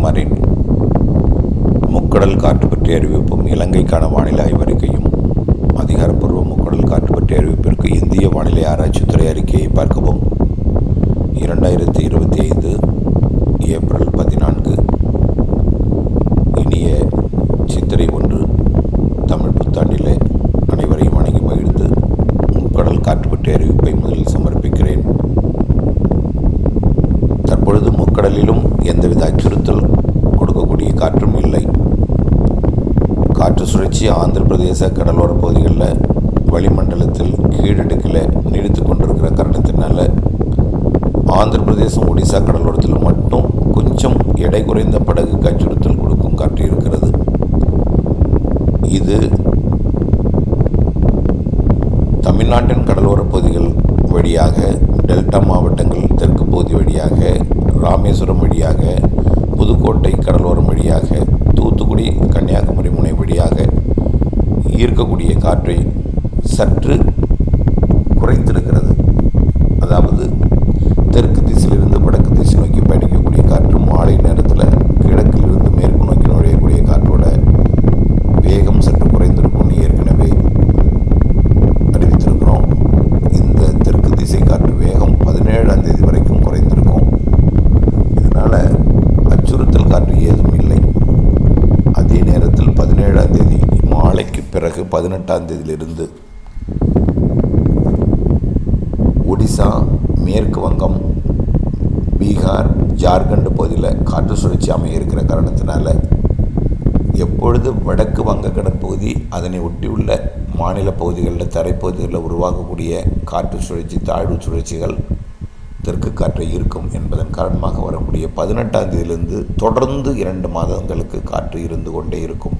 செந்தில்குமாரின் முக்கடல் காற்று பற்றிய அறிவிப்பும் இலங்கைக்கான வானிலை ஆய்வறிக்கையும் அதிகாரப்பூர்வ முக்கடல் காற்று பற்றிய அறிவிப்பிற்கு இந்திய வானிலை ஆராய்ச்சித்துறை அறிக்கையை பார்க்கவும். இரண்டாயிரத்தி இருபத்தி ஐந்து ஏப்ரல் பதினான்கு இனிய சித்திரை ஒன்று தமிழ் புத்தாண்டிலே அனைவரையும் வணங்கி மகிழ்ந்து முக்கடல் காற்று பற்றிய அறிவிப்பை முதலில் சமர்ப்பிக்கிறேன். தற்பொழுது முக்கடலிலும் எந்தவித அச்சுறுத்தல் கொடுக்கக்கூடிய காற்றும் இல்லை காற்று சுழற்சி ஆந்திர பிரதேச கடலோர பகுதிகளில் வளிமண்டலத்தில் கீழடுக்கில் நீடித்து கொண்டிருக்கிற காரணத்தினால ஆந்திர பிரதேசம் ஒடிசா கடலோரத்தில் மட்டும் கொஞ்சம் எடை குறைந்த படகு அச்சுறுத்தல் கொடுக்கும் காற்று இருக்கிறது இது தமிழ்நாட்டின் கடலோர பகுதிகள் வழியாக டெல்டா மாவட்டங்கள் தெற்கு பகுதி வழியாக ராமேஸ்வரம் வழியாக புதுக்கோட்டை கடலோரம் வழியாக தூத்துக்குடி கன்னியாகுமரி முனை வழியாக ஈர்க்கக்கூடிய காற்றை சற்று குறைத்திருக்கிறது அதாவது தெற்கு திசையிலிருந்து வடக்கு திசை நோக்கி பயணிக்கக்கூடிய காற்று மாலை நேரத்தில் கிழக்கிலிருந்து மேற்கு நோக்கி நுழையக்கூடிய காற்றோட வேகம் சற்று குறைந்திருக்கும்னு ஏற்கனவே அறிவித்திருக்கிறோம் இந்த தெற்கு திசை காற்று வேகம் பதினேழாம் தேதி வரைக்கும் குறைந்திருக்கும் இதனால் அச்சுறுத்தல் காற்று ஏதும் இல்லை அதே நேரத்தில் பதினேழாம் தேதி மாலைக்கு பிறகு பதினெட்டாம் தேதியிலிருந்து ஒடிசா மேற்கு வங்கம் பீகார் ஜார்க்கண்ட் பகுதியில் காற்று சுழற்சி அமைய இருக்கிற காரணத்தினால எப்பொழுது வடக்கு வங்க கடற்பகுதி அதனை ஒட்டியுள்ள மாநில பகுதிகளில் தரைப்பகுதிகளில் உருவாகக்கூடிய காற்று சுழற்சி தாழ்வு சுழற்சிகள் தெற்கு காற்றை இருக்கும் என்பதன் காரணமாக வரக்கூடிய பதினெட்டாம் தேதியிலிருந்து தொடர்ந்து இரண்டு மாதங்களுக்கு காற்று இருந்து கொண்டே இருக்கும்.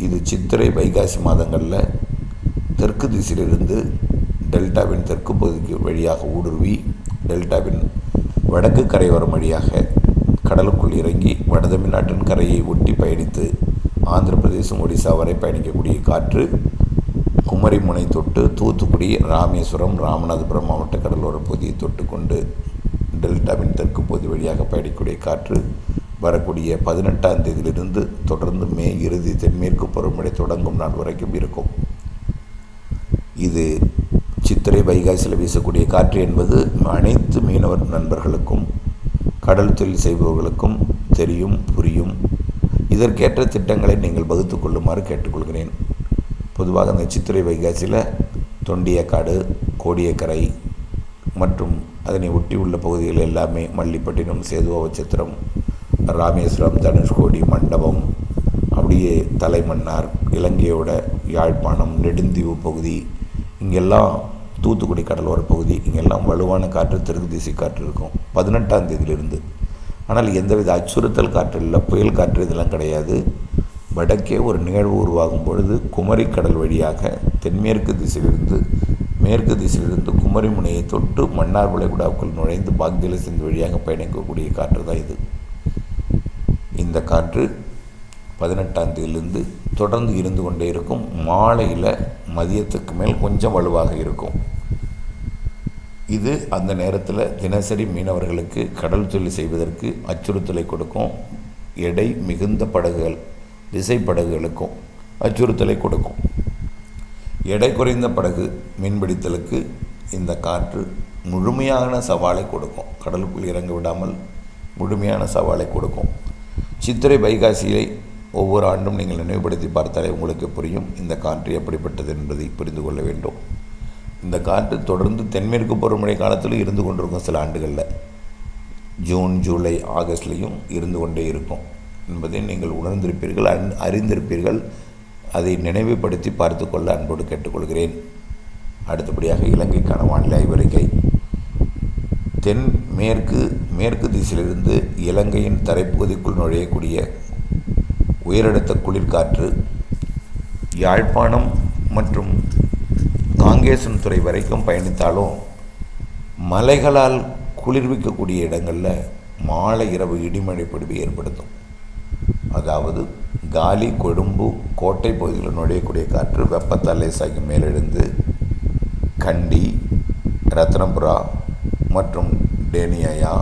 இது சித்திரை வைகாசி மாதங்களில் தெற்கு திசையிலிருந்து டெல்டாவின் தெற்கு பகுதிக்கு வழியாக ஊடுருவி டெல்டாவின் வடக்கு கரையோரம் வழியாக கடலுக்குள் இறங்கி வட தமிழ்நாட்டின் கரையை ஒட்டி பயணித்து ஆந்திர பிரதேசம் ஒடிசா வரை பயணிக்கக்கூடிய காற்று குமரி முனை தொட்டு தூத்துக்குடி ராமேஸ்வரம் ராமநாதபுரம் மாவட்ட கடலோர பகுதியை தொட்டு கொண்டு டெல்டாவின் தெற்கு பகுதி வழியாக பயணிக்கக்கூடிய காற்று வரக்கூடிய பதினெட்டாம் தேதியிலிருந்து தொடர்ந்து மே இறுதி தென்மேற்கு பருவமழை தொடங்கும் நாள் வரைக்கும் இருக்கும். இது சித்திரை வைகாசியில் வீசக்கூடிய காற்று என்பது அனைத்து மீனவர் நண்பர்களுக்கும் கடல் தொழில் செய்பவர்களுக்கும் தெரியும் புரியும். இதற்கேற்ற திட்டங்களை நீங்கள் வகுத்து கொள்ளுமாறு கேட்டுக்கொள்கிறேன். பொதுவாக இந்த சித்திரை வைகாசியில் தொண்டியக்காடு கோடியக்கரை மற்றும் அதனை ஒட்டியுள்ள பகுதிகள் எல்லாமே மல்லிப்பட்டினம் சேதுவாவச்சத்திரம் ராமேஸ்வரம் தனுஷ்கோடி மண்டபம் அப்படியே தலைமன்னார் இலங்கையோட யாழ்ப்பாணம் நெடுந்தீவு பகுதி இங்கெல்லாம் தூத்துக்குடி கடலோர பகுதி இங்கெல்லாம் வலுவான காற்று தெற்கு திசை காற்று இருக்கும். பதினெட்டாம் தேதியிலிருந்து. ஆனால் எந்தவித அச்சுறுத்தல் காற்று இல்லை புயல் காற்று இதெல்லாம் கிடையாது. வடக்கே ஒரு நிகழ்வு உருவாகும் பொழுது குமரி கடல் வழியாக தென்மேற்கு திசையிலிருந்து மேற்கு திசையிலிருந்து குமரி முனையை தொட்டு மன்னார் விளைகுடாவுக்குள் நுழைந்து பாக்தில சிந்து வழியாக பயணிக்கக்கூடிய காற்று தான் இது. இந்த காற்று பதினெட்டாம் தேதியிலிருந்து தொடர்ந்து இருந்து கொண்டே இருக்கும். மாலையில் மதியத்துக்கு மேல் கொஞ்சம் வலுவாக இருக்கும். இது அந்த நேரத்தில் தினசரி மீனவர்களுக்கு கடல் தொழில் செய்வதற்கு அச்சுறுத்தலை கொடுக்கும். எடை மிகுந்த படகுகள் திசை படகுகளுக்கும் அச்சுறுத்தலை கொடுக்கும். எடை குறைந்த படகு மீன்பிடித்தலுக்கு இந்த காற்று முழுமையான சவாலை கொடுக்கும். கடலுக்குள் இறங்க விடாமல் முழுமையான சவாலை கொடுக்கும். சித்திரை வைகாசியை ஒவ்வொரு ஆண்டும் நீங்கள் நினைவுபடுத்தி பார்த்தாலே உங்களுக்கு புரியும் இந்த காற்று எப்படிப்பட்டது என்பதை புரிந்து கொள்ள வேண்டும். இந்த காற்று தொடர்ந்து தென்மேற்கு பருவமழை காலத்தில் இருந்து கொண்டிருக்கும் சில ஆண்டுகளில். ஜூன் ஜூலை ஆகஸ்ட்லேயும் இருந்து கொண்டே இருக்கும் என்பதை நீங்கள் உணர்ந்திருப்பீர்கள் அன் அறிந்திருப்பீர்கள். அதை நினைவுபடுத்தி பார்த்து கொள்ள அன்போடு கேட்டுக்கொள்கிறேன். அடுத்தபடியாக இலங்கைக்கான வானிலை அறிவறிக்கை தென் மேற்கு மேற்கு திசையிலிருந்து இலங்கையின் தரைப்பகுதிக்குள் நுழையக்கூடிய உயரடுத்த குளிர்காற்று யாழ்ப்பாணம் மற்றும் காங்கேசன் துறை வரைக்கும் பயணித்தாலும் மலைகளால் குளிர்விக்கக்கூடிய இடங்களில் மாலை இரவு இடிமழை பிடிவு ஏற்படுத்தும். அதாவது காலி கொழும்பு கோட்டை பகுதியில் நுழையக்கூடிய காற்று வெப்பத்தால் லேசாகி மேலெழுந்து கண்டி ரத்னபுரா மற்றும் டேனியாயா?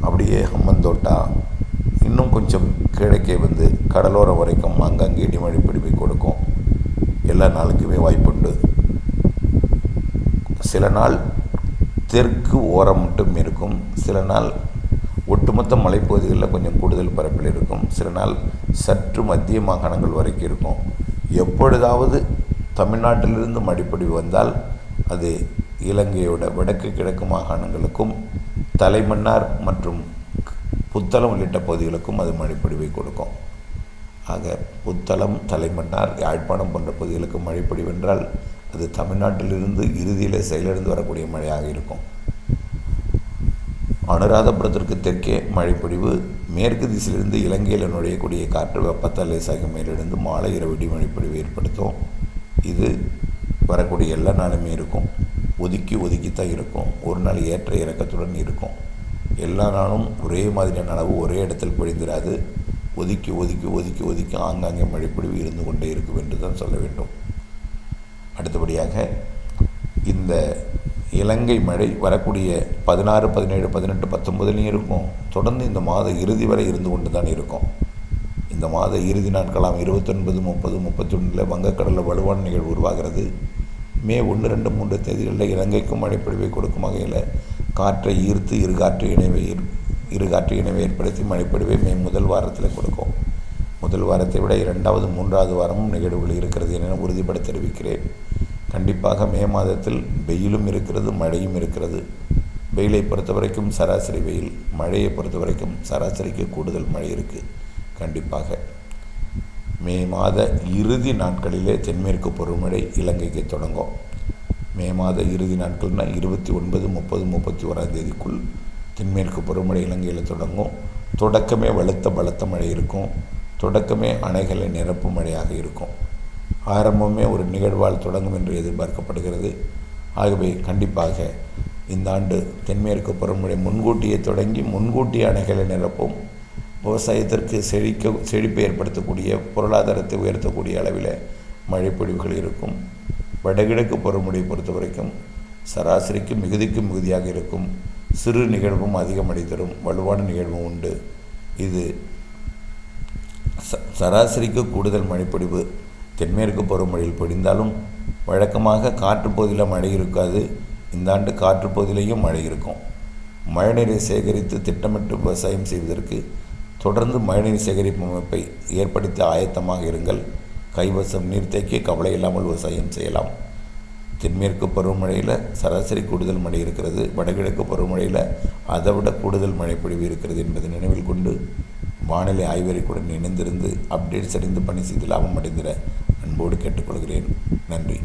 அப்படியே ஹம்மந்தோட்டா கொஞ்சம் கிழக்கே வந்து கடலோரம் வரைக்கும் அங்கங்கே இடிமழை பிடிப்பை கொடுக்கும். எல்லா நாளுக்குமே வாய்ப்புண்டு. சில நாள் தெற்கு ஓரம் மட்டும் இருக்கும். சில நாள் ஒட்டுமொத்த மலைப்பகுதிகளில் கொஞ்சம் கூடுதல் பரப்பில் இருக்கும். சில நாள் சற்று மத்திய மாகாணங்கள் வரைக்கும் இருக்கும். எப்பொழுதாவது தமிழ்நாட்டிலிருந்து மழைப்பொழிவு வந்தால் அது இலங்கையோட வடக்கு கிழக்கு மாகாணங்களுக்கும் தலைமன்னார் மற்றும் புத்தளம் உள்ளிட்ட பகுதிகளுக்கும் அது மழைப்பொழிவை கொடுக்கும். ஆக புத்தளம் தலைமன்னார் யாழ்ப்பாணம் போன்ற பகுதிகளுக்கு மழைப்பொழிவு என்றால் அது தமிழ்நாட்டிலிருந்து இறுதியில் செயலிழந்து வரக்கூடிய மழையாக இருக்கும். அனுராதபுரத்திற்கு தெற்கே மழைப்பொழிவு மேற்கு திசையிலிருந்து இலங்கையில் நுழையக்கூடிய காற்று வெப்பத்தால் லேசாகி மேலிருந்து மாலை இரவு இடி மழைப்பொழிவு ஏற்படுத்தும். இது வரக்கூடிய எல்லா நாளுமே இருக்கும். ஒதுக்கி ஒதுக்கித்தான் இருக்கும். ஒரு நாள் ஏற்ற இறக்கத்துடன் இருக்கும். எல்லா நாளும் ஒரே மாதிரியான அளவு ஒரே இடத்தில் பொழிந்திராது ஒதுக்கி ஒதுக்கி ஒதுக்கி ஒதுக்கி ஆங்காங்கே மழைப்பொழிவு இருந்து கொண்டே இருக்கும் என்று தான் சொல்ல வேண்டும். அடுத்தபடியாக இந்த இலங்கை மழை வரக்கூடிய பதினாறு பதினேழு பதினெட்டு பத்தொன்பதுலேயும் இருக்கும். தொடர்ந்து இந்த மாத இறுதி வரை இருந்து கொண்டு தான் இருக்கும். இந்த மாத இறுதி நாட்களாம் இருபத்தொன்பது முப்பது முப்பத்தொன்னில் வங்கக்கடலில் வலுவான நிகழ்வு உருவாகிறது. மே ஒன்று ரெண்டு மூன்று தேதிகளில் இலங்கைக்கும் மழைப்பொழிவை கொடுக்கும் வகையில் காற்றை ஈர்த்து இரு காற்று இணைவை இரு காற்று இணைவை ஏற்படுத்தி மழைப்பொழிவை மே முதல் வாரத்தில் கொடுக்கும். முதல் வாரத்தை விட இரண்டாவது மூன்றாவது வாரமும் நிகழ்வுகள் இருக்கிறது என உறுதிப்பட தெரிவிக்கிறேன். கண்டிப்பாக மே மாதத்தில் வெயிலும் இருக்கிறது மழையும் இருக்கிறது. வெயிலை பொறுத்த வரைக்கும் சராசரி வெயில் மழையை பொறுத்த வரைக்கும் சராசரிக்கு கூடுதல் மழை இருக்குது கண்டிப்பாக. மே மாத இறுதி நாட்களிலே தென்மேற்கு பருவமழை இலங்கைக்கு தொடங்கும். மே மாத இறுதி நாட்கள்னால் இருபத்தி ஒன்பது முப்பது முப்பத்தி ஓராம் தேதிக்குள் தென்மேற்கு பருவமழை இலங்கையில் தொடங்கும். தொடக்கமே வலுத்த பலத்த மழை இருக்கும். தொடக்கமே அணைகளை நிரப்பும் மழையாக இருக்கும். ஆரம்பமே ஒரு நிகழ்வால் தொடங்கும் என்று எதிர்பார்க்கப்படுகிறது. ஆகவே கண்டிப்பாக இந்த ஆண்டு தென்மேற்கு பருவமழை முன்கூட்டியே தொடங்கி முன்கூட்டியே அணைகளை நிரப்பும். விவசாயத்திற்கு செழிக்க செழிப்பை ஏற்படுத்தக்கூடிய பொருளாதாரத்தை உயர்த்தக்கூடிய அளவில் மழைப்பொழிவுகள் இருக்கும். வடகிழக்கு பருவமழையை பொறுத்த வரைக்கும் சராசரிக்கு மிகுதிக்கு மிகுதியாக இருக்கும். சிறு நிகழ்வும் அதிகமடை தரும் வலுவான நிகழ்வும் உண்டு. இது ச சராசரிக்கு கூடுதல் மழைப்பொழிவு தென்மேற்கு பருவமழையில் பொழிந்தாலும் வழக்கமாக காற்றுப்பகுதியில் மழை இருக்காது. இந்த ஆண்டு காற்றுப்பகுதியிலையும் மழை இருக்கும். மழைநீரை சேகரித்து திட்டமிட்டு விவசாயம் செய்வதற்கு தொடர்ந்து மழைநீர் சேகரிப்பு அமைப்பை ஏற்படுத்தி ஆயத்தமாக இருங்கள். கைவசம் நீர்த்தேக்கி கவலை இல்லாமல் விவசாயம் செய்யலாம். தென்மேற்கு பருவமழையில் சராசரி கூடுதல் மழை இருக்கிறது. வடகிழக்கு பருவமழையில் அதை விட கூடுதல் மழை பொழிவு இருக்கிறது என்பதை நினைவில் கொண்டு வானிலை ஆய்வறிக்குடன் இணைந்திருந்து அப்டேட்ஸ் அறிந்து பணி செய்து லாபம் அடைந்திட அன்போடு கேட்டுக்கொள்கிறேன். நன்றி.